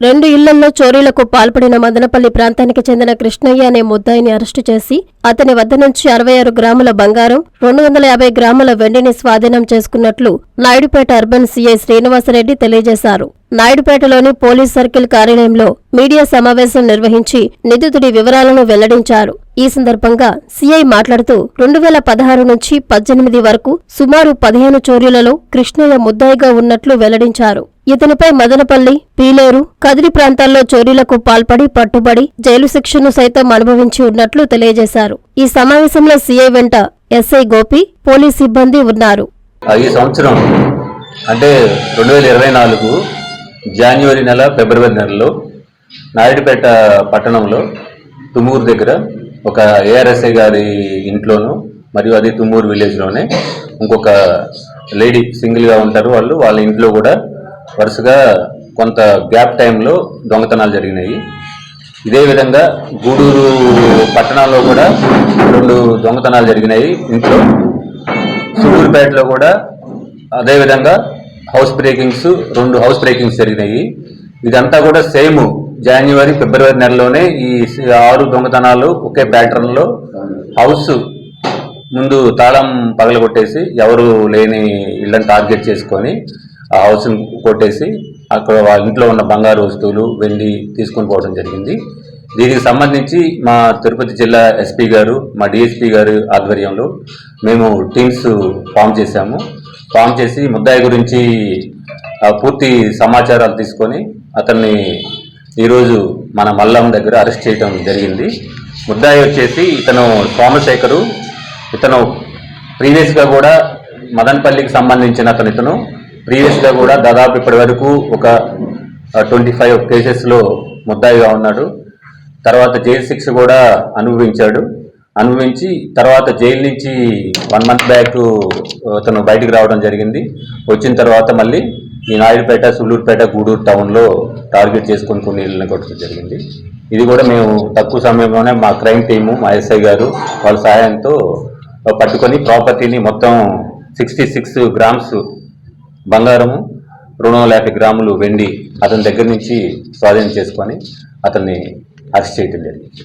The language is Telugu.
రెండు ఇళ్ళల్లో చోరీలకు పాల్పడిన మదనపల్లి ప్రాంతానికి చెందిన కృష్ణయ్య అనే ముద్దాయిని అరెస్టు చేసి అతని వద్ద నుంచి అరవై ఆరు గ్రాముల బంగారం రెండు వందల యాభై గ్రాముల వెండిని స్వాధీనం చేసుకున్నట్లు నాయుడుపేట అర్బన్ సీఐ శ్రీనివాసరెడ్డి తెలియజేశారు. నాయుడుపేటలోని పోలీస్ సర్కిల్ కార్యాలయంలో మీడియా సమావేశం నిర్వహించి నిందితుడి వివరాలను వెల్లడించారు. ఈ సందర్భంగా సీఐ మాట్లాడుతూ రెండు వేల పదహారు నుంచి పద్దెనిమిది వరకు సుమారు పదిహేను చోరీలలో కృష్ణయ్య ముద్దాయిగా ఉన్నట్లు వెల్లడించారు. ఇతనిపై మదనపల్లి పీలేరు కదిరి ప్రాంతాల్లో చోరీలకు పాల్పడి పట్టుబడి జైలు శిక్షను సైతం అనుభవించి ఉన్నట్లు తెలియజేశారు. ఈ సమావేశంలో సీఐ వెంట ఎస్ఐ గోపి పోలీస్ సిబ్బంది ఉన్నారు. ఈ సంవత్సరం అంటే రెండు వేల ఇరవై నాలుగు జనవరి నెల ఫిబ్రవరి నెలలో నాయుడుపేట పట్టణంలో తుమ్మూరు దగ్గర ఒక ఏఆర్ఎస్ఐ గారి ఇంట్లోను మరియు అది తుమ్మూరు విలేజ్లోనే ఇంకొక లేడీ సింగిల్గా ఉంటారు. వాళ్ళు వాళ్ళ ఇంట్లో కూడా వరుసగా కొంత గ్యాప్ టైంలో దొంగతనాలు జరిగినాయి. ఇదే విధంగా గూడూరు పట్టణంలో కూడా రెండు దొంగతనాలు జరిగినాయి ఇంట్లో. సూలూరుపేటలో కూడా అదేవిధంగా హౌస్ బ్రేకింగ్స్ రెండు హౌస్ బ్రేకింగ్స్ జరిగినాయి. ఇదంతా కూడా సేమ్ జనవరి ఫిబ్రవరి నెలలోనే ఈ ఆరు దొంగతనాలు ఒకే ప్యాటర్న్లో హౌస్ ముందు తాళం పగలగొట్టేసి ఎవరు లేని ఇళ్ళని టార్గెట్ చేసుకొని ఆ హౌస్ని కొట్టేసి అక్కడ వాళ్ళ ఇంట్లో ఉన్న బంగారు వస్తువులు వెండి తీసుకొని పోవడం జరిగింది. దీనికి సంబంధించి మా తిరుపతి జిల్లా ఎస్పీ గారు మా డిఎస్పీ గారు ఆధ్వర్యంలో మేము టీమ్స్ ఫామ్ చేశాము. ఫామ్ చేసి ముద్దాయి గురించి పూర్తి సమాచారాలు తీసుకొని అతన్ని ఈరోజు మన మల్లం దగ్గర అరెస్ట్ చేయడం జరిగింది. ముద్దాయి వచ్చేసి ఇతను సోమశేఖరు ఇతను ప్రీవియస్గా కూడా మదన్పల్లికి సంబంధించిన అతను ఇతను ప్రీవియస్గా కూడా దాదాపు ఇప్పటి వరకు ఒక ట్వంటీ ఫైవ్ కేసెస్లో ముద్దాయిగా ఉన్నాడు. తర్వాత జైలు శిక్ష కూడా అనుభవించాడు. అనుభవించి తర్వాత జైలు నుంచి వన్ మంత్ బ్యాక్ అతను బయటకు రావడం జరిగింది. వచ్చిన తర్వాత మళ్ళీ ఈ నాయుడుపేట సుళ్ళూరుపేట గూడూరు టౌన్లో టార్గెట్ చేసుకొని కొన్ని ఇళ్ళని కొట్టడం జరిగింది. ఇది కూడా మేము తక్కువ సమయంలోనే మా క్రైమ్ టీము మా ఎస్ఐ గారు వాళ్ళ సహాయంతో uh, పట్టుకొని ప్రాపర్టీని మొత్తం సిక్స్టీ సిక్స్ గ్రామ్స్ బంగారము రెండు వందల యాభై గ్రాములు వెండి అతని దగ్గర నుంచి స్వాధీనం చేసుకొని అతన్ని అరెస్ట్ చేయడం జరిగింది.